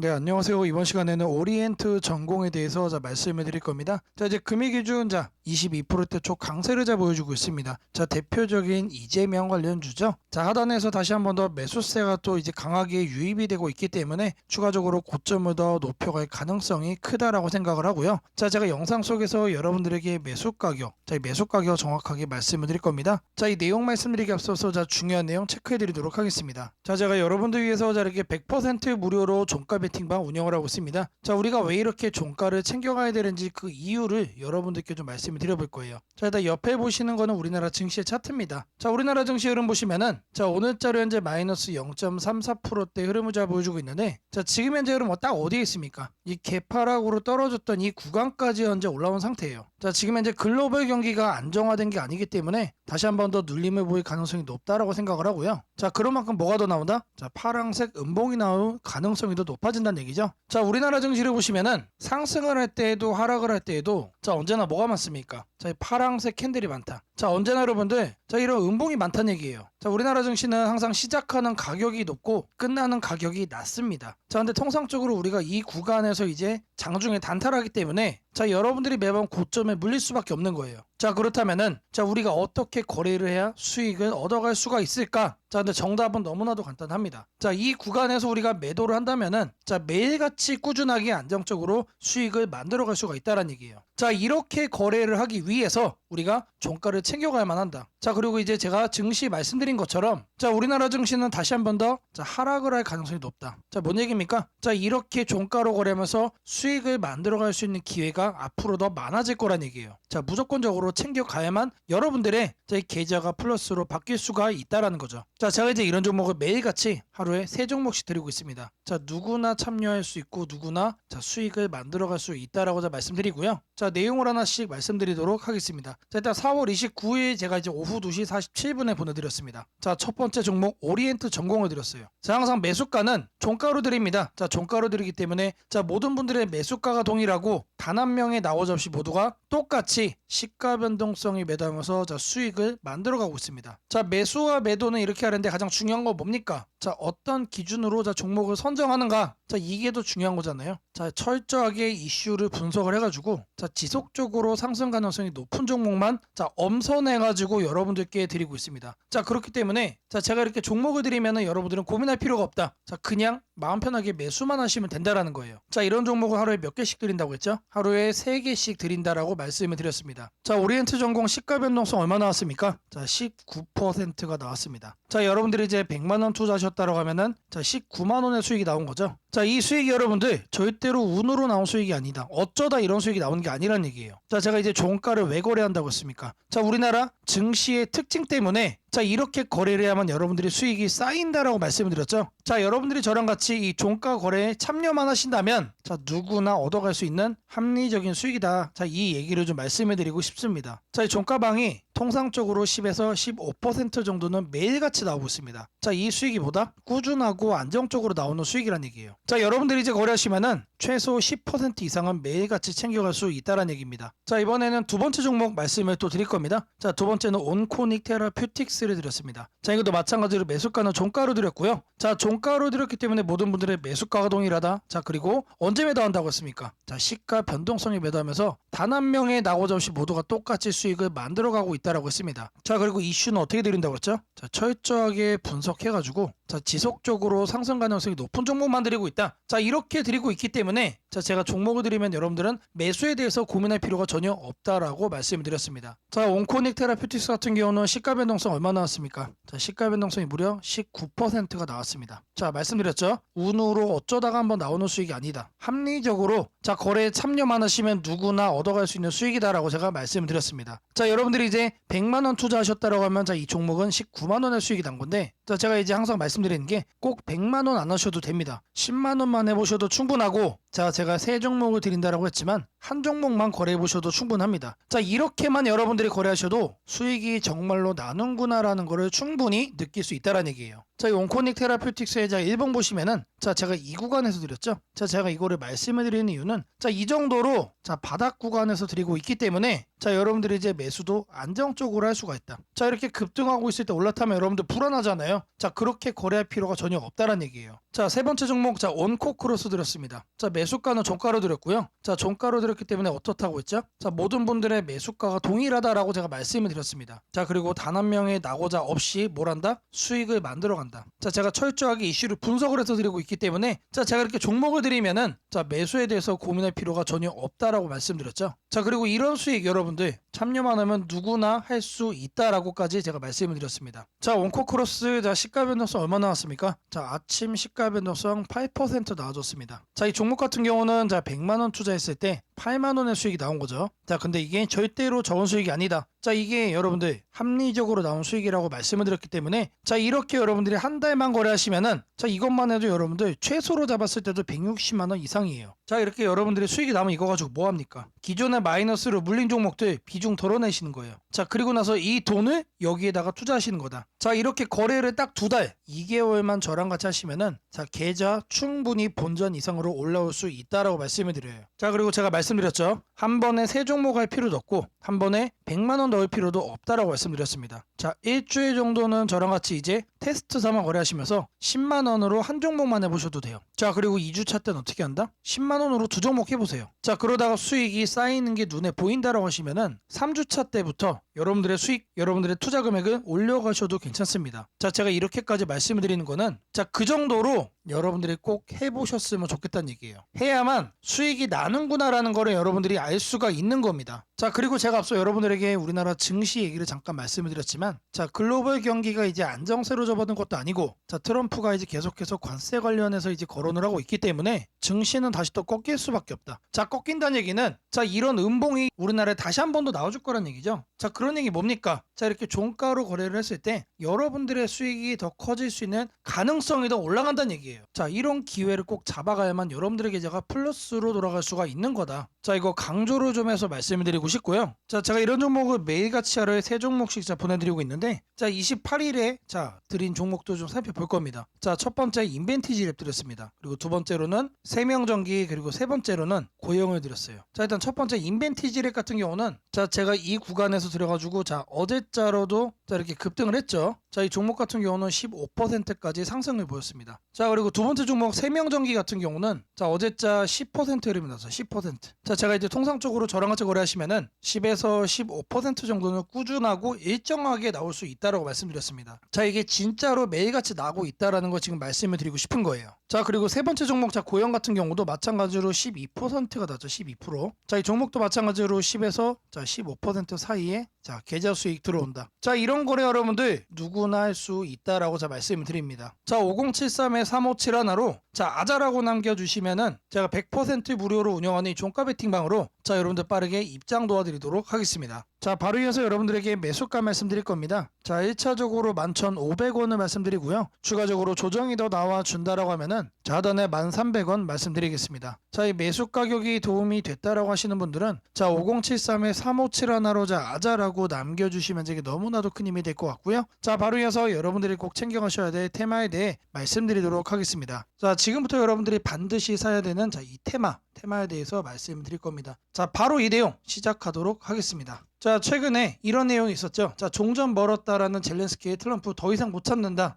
네, 안녕하세요. 이번 시간에는 오리엔트 전공에 대해서 자, 말씀을 드릴 겁니다. 자, 이제 금일 기준 자 22%대 초 강세를 자 보여주고 있습니다. 자, 대표적인 이재명 관련 주죠. 자, 하단에서 다시 한 번 더 매수세가 또 이제 강하게 유입이 되고 있기 때문에 추가적으로 고점을 더 높여갈 가능성이 크다라고 생각을 하고요. 자, 제가 영상 속에서 여러분들에게 매수 가격, 자, 이 매수 가격 정확하게 말씀을 드릴 겁니다. 자, 이 내용 말씀드리기 앞서서 자, 중요한 내용 체크해 드리도록 하겠습니다. 자, 제가 여러분들 위해서 자, 이렇게 100% 무료로 종가 베팅방 운영을 하고 있습니다. 자, 우리가 왜 이렇게 종가를 챙겨가야 되는지 그 이유를 여러분들께 좀 말씀을 드려볼 거예요. 자, 일단 옆에 보시는 거는 우리나라 증시의 차트입니다. 자, 우리나라 증시 흐름 보시면은 자, 오늘자로 현재 마이너스 0.34%대 흐름을 잘 보여주고 있는데 자, 지금 현재 흐름 딱 어디에 있습니까? 이 개파락으로 떨어졌던 이 구간까지 현재 올라온 상태예요. 자, 지금 현재 글로벌 경기가 안정화된 게 아니기 때문에 다시 한 번 더 눌림을 보일 가능성이 높다라고 생각을 하고요. 자, 그런 만큼 뭐가 더 나온다? 자, 파랑색 음봉이 나올 가능성이 더 높아진다는 얘기죠. 자, 우리나라 증시를 보시면은 상승을 할 때에도 하락을 할 때에도 자, 언제나 뭐가 많습니까? 자, 이 파랑색 캔들이 많다. 자, 언제나 여러분들 자, 이런 음봉이 많다는 얘기예요. 자, 우리나라 증시는 항상 시작하는 가격이 높고 끝나는 가격이 낮습니다. 자, 근데 통상적으로 우리가 이 구간에서 이제 장중에 단타하기 때문에 자, 여러분들이 매번 고점에 물릴 수밖에 없는 거예요. 자, 그렇다면은 자, 우리가 어떻게 거래를 해야 수익을 얻어갈 수가 있을까? 자, 근데 정답은 너무나도 간단합니다. 자, 이 구간에서 우리가 매도를 한다면은 자, 매일같이 꾸준하게 안정적으로 수익을 만들어 갈 수가 있다는 얘기예요. 자, 이렇게 거래를 하기 위해서 우리가 종가를 챙겨가야만 한다. 자, 그리고 이제 제가 증시 말씀드린 것처럼 자, 우리나라 증시는 다시 한 번 더 자, 하락을 할 가능성이 높다. 자, 뭔 얘기입니까? 자, 이렇게 종가로 거래하면서 수익을 만들어 갈 수 있는 기회가 앞으로 더 많아질 거란 얘기예요. 자, 무조건적으로 챙겨가야만 여러분들의 자, 이 계좌가 플러스로 바뀔 수가 있다라는 거죠. 자, 제가 이제 이런 종목을 매일같이 하루에 세 종목씩 드리고 있습니다. 자, 누구나 참여할 수 있고 누구나 자, 수익을 만들어 갈 수 있다라고 자 말씀드리고요. 자, 내용을 하나씩 말씀드리도록 하겠습니다. 자, 일단 4월 29일 제가 이제 오후 2시 47분에 보내드렸습니다. 자, 첫 번째 종목 오리엔트 전공을 드렸어요. 자, 항상 매수가는 종가로 드립니다. 자, 종가로 드리기 때문에 자, 모든 분들의 매수가가 동일하고 단 한 명의 나머지 없이 모두가 똑같이 시가 변동성이 매도하면서 자, 수익을 만들어가고 있습니다. 자, 매수와 매도는 이렇게 하는데 가장 중요한 건 뭡니까? 자, 어떤 기준으로 자, 종목을 선정하는가? 자, 이게 더 중요한 거잖아요. 자, 철저하게 이슈를 분석을 해가지고 자, 지속적으로 상승 가능성이 높은 종목만 자, 엄선해가지고 여러분들께 드리고 있습니다. 자, 그렇기 때문에 자, 제가 이렇게 종목을 드리면은 여러분들은 고민할 필요가 없다. 자, 그냥 마음 편하게 매수만 하시면 된다라는 거예요. 자, 이런 종목을 하루에 몇 개씩 드린다고 했죠? 하루에 3개씩 드린다라고 말씀을 드렸습니다. 자, 오리엔트 전공 시가 변동성 얼마 나왔습니까? 자, 19%가 나왔습니다. 자, 여러분들이 이제 100만 원 투자하셨다라고 하면은 자, 19만 원의 수익이 나온 거죠. 자, 이 수익이 여러분들 절대로 운으로 나온 수익이 아니다. 어쩌다 이런 수익이 나오는 게 아니란 얘기예요. 자, 제가 이제 종가를 왜 거래한다고 했습니까? 자, 우리나라 증시의 특징 때문에 자, 이렇게 거래를 해야만 여러분들이 수익이 쌓인다라고 말씀을 드렸죠. 자, 여러분들이 저랑 같이 이 종가 거래에 참여만 하신다면 자, 누구나 얻어갈 수 있는 합리적인 수익이다. 자, 이 얘기를 좀 말씀해 드리고 싶습니다. 자, 이 종가방이 통상적으로 10에서 15% 정도는 매일같이 나오고 있습니다. 자, 이 수익이 보다 꾸준하고 안정적으로 나오는 수익이란 얘기예요. 자, 여러분들이 이제 거래하시면은 최소 10% 이상은 매일같이 챙겨갈 수 있다는 얘기입니다. 자, 이번에는 두 번째 종목 말씀을 또 드릴 겁니다. 자, 두 번째는 온코닉 테라퓨틱스 를 드렸습니다. 자, 이것도 마찬가지로 매수가는 종가로 드렸고요. 자, 종가로 드렸기 때문에 모든 분들의 매수가가 동일하다. 자, 그리고 언제 매도한다고 했습니까? 자, 시가 변동성이 매도하면서 단 한 명의 나고자 없이 모두가 똑같이 수익을 만들어가고 있다라고 했습니다. 자, 그리고 이슈는 어떻게 드린다고 했죠? 자, 철저하게 분석해가지고 자, 지속적으로 상승 가능성이 높은 종목만 드리고 있다. 자, 이렇게 드리고 있기 때문에 자, 제가 종목을 드리면 여러분들은 매수에 대해서 고민할 필요가 전혀 없다라고 말씀을 드렸습니다. 자, 온코닉 테라퓨틱스 같은 경우는 시가 변동성 얼마 나왔습니까? 자, 시가 변동성이 무려 19%가 나왔습니다. 자, 말씀드렸죠? 운으로 어쩌다가 한번 나오는 수익이 아니다. 합리적으로 자, 거래에 참여만 하시면 누구나 얻어갈 수 있는 수익이다라고 제가 말씀을 드렸습니다. 자, 여러분들이 이제 100만 원 투자하셨다라고 하면 자, 이 종목은 19만 원의 수익이 난 건데 자, 제가 이제 항상 말씀 드리는 게 꼭 100만 원 안 하셔도 됩니다. 10만 원만 해보셔도 충분하고 자, 제가 세 종목을 드린다라고 했지만 한 종목만 거래해 보셔도 충분합니다. 자, 이렇게만 여러분들이 거래하셔도 수익이 정말로 나는구나라는 거를 충분히 느낄 수 있다라는 얘기예요. 자, 이 온코닉 테라퓨틱스의 자 1번 보시면은 자, 제가 이 구간에서 드렸죠. 자, 제가 이거를 말씀을 드리는 이유는 자, 이 정도로 자, 바닥 구간에서 드리고 있기 때문에 자, 여러분들이 이제 매수도 안정적으로 할 수가 있다. 자, 이렇게 급등하고 있을 때 올라타면 여러분들 불안하잖아요. 자, 그렇게 거래할 필요가 전혀 없다는 얘기예요. 자, 자, 세 번째 종목 자, 원코 크로스 드렸습니다. 자, 매수가는 종가로 드렸고요. 자, 종가로 드렸기 때문에 어떻다고 했죠? 자, 모든 분들의 매수가가 동일하다라고 제가 말씀을 드렸습니다. 자, 그리고 단 한 명의 나고자 없이 뭘 한다? 수익을 만들어 간다. 자, 제가 철저하게 이슈를 분석을 해서 드리고 있기 때문에 자, 제가 이렇게 종목을 드리면은 자, 매수에 대해서 고민할 필요가 전혀 없다라고 말씀드렸죠. 자, 그리고 이런 수익 여러분들 참여만 하면 누구나 할 수 있다라고까지 제가 말씀을 드렸습니다. 자, 원코 크로스 자, 시가 변동성 얼마 나왔습니까? 자, 아침 시가 변동성 8% 나와줬습니다. 자, 이 종목 같은 경우는 자, 100만 원 투자했을 때 8만 원의 수익이 나온 거죠. 자, 근데 이게 절대로 적은 수익이 아니다. 자, 이게 여러분들 합리적으로 나온 수익이라고 말씀을 드렸기 때문에 자, 이렇게 여러분들이 한 달만 거래하시면은 자, 이것만 해도 여러분들 최소로 잡았을 때도 160만 원 이상이에요. 자, 이렇게 여러분들의 수익이 나면 이거 가지고 뭐 합니까? 기존의 마이너스로 물린 종목들 비중 덜어내시는 거예요. 자, 그리고 나서 이 돈을 여기에다가 투자하시는 거다. 자, 이렇게 거래를 딱 두 달, 2개월만 저랑 같이 하시면은 자, 계좌 충분히 본전 이상으로 올라올 수 있다라고 말씀을 드려요. 자, 그리고 제가 말씀 드렸죠. 한 번에 세 종목 할 필요도 없고 한 번에 100만 원 넣을 필요도 없다라고 말씀드렸습니다. 자, 일주일 정도는 저랑 같이 이제 테스트 삼아 거래하시면서 10만 원으로 한 종목만 해보셔도 돼요. 자, 그리고 2주차 때는 어떻게 한다? 10만 원으로 두 종목 해보세요. 자, 그러다가 수익이 쌓이는 게 눈에 보인다라고 하시면은 3주차 때부터 여러분들의 수익, 여러분들의 투자 금액을 올려가셔도 괜찮습니다. 자, 제가 이렇게까지 말씀을 드리는 거는 자, 그 정도로 여러분들이 꼭 해보셨으면 좋겠다는 얘기예요. 해야만 수익이 나는구나라는 거를 여러분들이 알 수가 있는 겁니다. 자, 그리고 제가 앞서 여러분들에게 우리나라 증시 얘기를 잠깐 말씀을 드렸지만, 자, 글로벌 경기가 이제 안정세로 접어든 것도 아니고, 자, 트럼프가 이제 계속해서 관세 관련해서 이제 거론을 하고 있기 때문에 증시는 다시 또 꺾일 수밖에 없다. 자, 꺾인다는 얘기는, 자, 이런 음봉이 우리나라에 다시 한 번 더 나와줄 거란 얘기죠. 자, 그런 얘기 뭡니까? 자, 이렇게 종가로 거래를 했을 때 여러분들의 수익이 더 커질 수 있는 가능성이 더 올라간다는 얘기예요. 자, 이런 기회를 꼭 잡아가야만 여러분들의 계좌가 플러스로 돌아갈 수가 있는 거다. 자, 이거 강조를 좀 해서 말씀을 드리고 싶고요. 자, 제가 이런 종목을 매일같이 하루에 세 종목씩 자 보내드리고 있는데, 자, 28일에 자 드린 종목도 좀 살펴볼 겁니다. 자, 첫 번째 인벤티지 랩 드렸습니다. 그리고 두 번째로는 세명전기 그리고 세 번째로는 고용을 드렸어요. 자, 일단 첫 번째 인벤티지 랩 같은 경우는 자, 제가 이 구간에서 드려가지고 자 어제자로도 자 이렇게 급등을 했죠. 자, 이 종목 같은 경우는 15%까지 상승을 보였습니다. 자, 그리고 두 번째 종목 세명전기 같은 경우는 자 어제자 10% 흐름이 나서 10%. 자, 제가 이제 통상적으로 저랑 같이 거래하시면은 10에서 15% 정도는 꾸준하고 일정하게 나올 수 있다라고 말씀드렸습니다. 자, 이게 진짜로 매일같이 나고 있다라는 거 지금 말씀을 드리고 싶은 거예요. 자, 그리고 세 번째 종목 자 고영 같은 경우도 마찬가지로 12%가 나죠. 12%. 자, 이 종목도 마찬가지로 10에서 자15% 사이에 자 계좌 수익 들어온다. 자, 이런 거래 여러분들 누구나 할 수 있다라고 자 말씀을 드립니다. 자, 5073에 357 하나로 자 아자라고 남겨주시면은 제가 100% 무료로 운영하는 이 종가 베팅방으로 자 여러분들 빠르게 입장 도와드리도록 하겠습니다. 자 바로 이어서 여러분들에게 매수가 말씀드릴 겁니다. 자 1차적으로 11,500원을 말씀드리고요. 추가적으로 조정이 더 나와 준다라고 하면은 자 하단에 1,300원 말씀드리겠습니다. 자 이 매수 가격이 도움이 됐다라고 하시는 분들은 자 5073에 357 하나로 자 아자라고 남겨주시면 제게 너무나도 큰 힘이 될 것 같고요. 자 바로 이어서 여러분들이 꼭 챙겨가셔야 될 테마에 대해 말씀드리도록 하겠습니다. 자 지금부터 여러분들이 반드시 사야 되는 자 이 테마 테마에 대해서 말씀드릴 겁니다. 자 바로 이 내용 시작하도록 하겠습니다. 자 최근에 이런 내용이 있었죠. 자 종전 멀었다라는 젤렌스키의 트럼프 더 이상 못 참는다.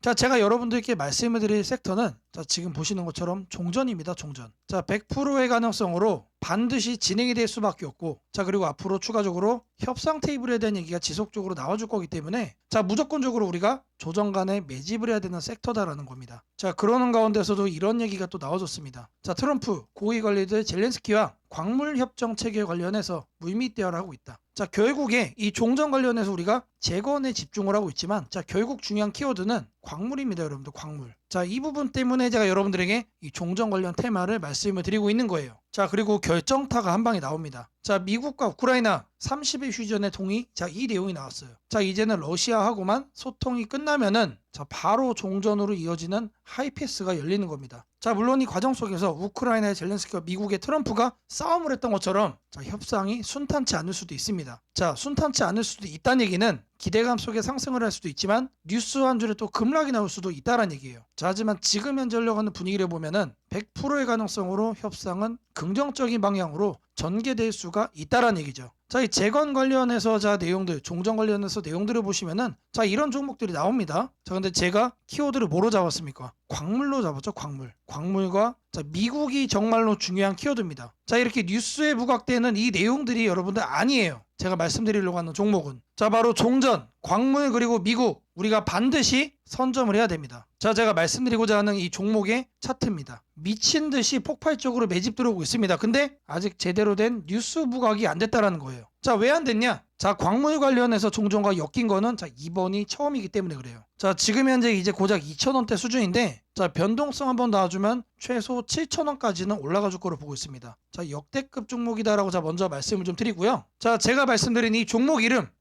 자 제가 여러분들께 말씀을 드릴 섹터는 자 지금 보시는 것처럼 종전입니다. 종전. 자 100%의 가능성으로 반드시 진행이 될 수밖에 없고 자 그리고 앞으로 추가적으로 협상 테이블에 대한 얘기가 지속적으로 나와줄 거기 때문에 자 무조건적으로 우리가 조정 간에 매집을 해야 되는 섹터다라는 겁니다. 자 그러는 가운데서도 이런 얘기가 또 나와줬습니다. 자 트럼프 고위 관리들 젤렌스키와 광물 협정 체계 관련해서 물밑 대화를 하고 있다. 자 결국에 이 종전 관련해서 우리가 재건에 집중을 하고 있지만 자 결국 중요한 키워드는 광물입니다 여러분들 광물 자 이 부분 때문에 제가 여러분들에게 이 종전 관련 테마를 말씀을 드리고 있는 거예요. 자 그리고 결정타가 한 방에 나옵니다. 자 미국과 우크라이나 30일 휴전의 동의 자 이 내용이 나왔어요. 자 이제는 러시아하고만 소통이 끝나면은 자 바로 종전으로 이어지는 하이패스가 열리는 겁니다 자 물론 이 과정 속에서 우크라이나의 젤렌스키와 미국의 트럼프가 싸움을 했던 것처럼 자 협상이 순탄치 않을 수도 있습니다. 자 순탄치 않을 수도 있다는 얘기는 기대감 속에 상승을 할 수도 있지만 뉴스 한 줄에 또 급락이 나올 수도 있다는 얘기예요. 자 하지만 지금 현재 흘러가는 분위기를 보면은 100%의 가능성으로 협상은 긍정적인 방향으로 전개될 수가 있다라는 얘기죠. 자, 이 재건 관련해서 자 내용들, 종전 관련해서 내용들을 보시면은 자 이런 종목들이 나옵니다. 자, 근데 제가 키워드를 뭐로 잡았습니까? 광물로 잡았죠, 광물. 광물과 자 미국이 정말로 중요한 키워드입니다. 자, 이렇게 뉴스에 부각되는 이 내용들이 여러분들 아니에요. 제가 말씀드리려고 하는 종목은 자 바로 종전, 광물 그리고 미국 우리가 반드시 선점을 해야 됩니다. 자 제가 말씀드리고자 하는 이 종목의 차트입니다. 미친 듯이 폭발적으로 매집 들어오고 있습니다. 근데 아직 제대로 된 뉴스 부각이 안 됐다라는 거예요. 자 왜 안 됐냐? 자 광물 관련해서 종전과 엮인 거는 자 이번이 처음이기 때문에 그래요. 자 지금 현재 이제 고작 2,000원대 수준인데 자 변동성 한번 나와주면 최소 7,000원까지는 올라가 줄 거로 보고 있습니다. 자 역대급 종목이다라고 자 먼저 말씀을 좀 드리고요. 자 제가 말씀드린 이 종목 이름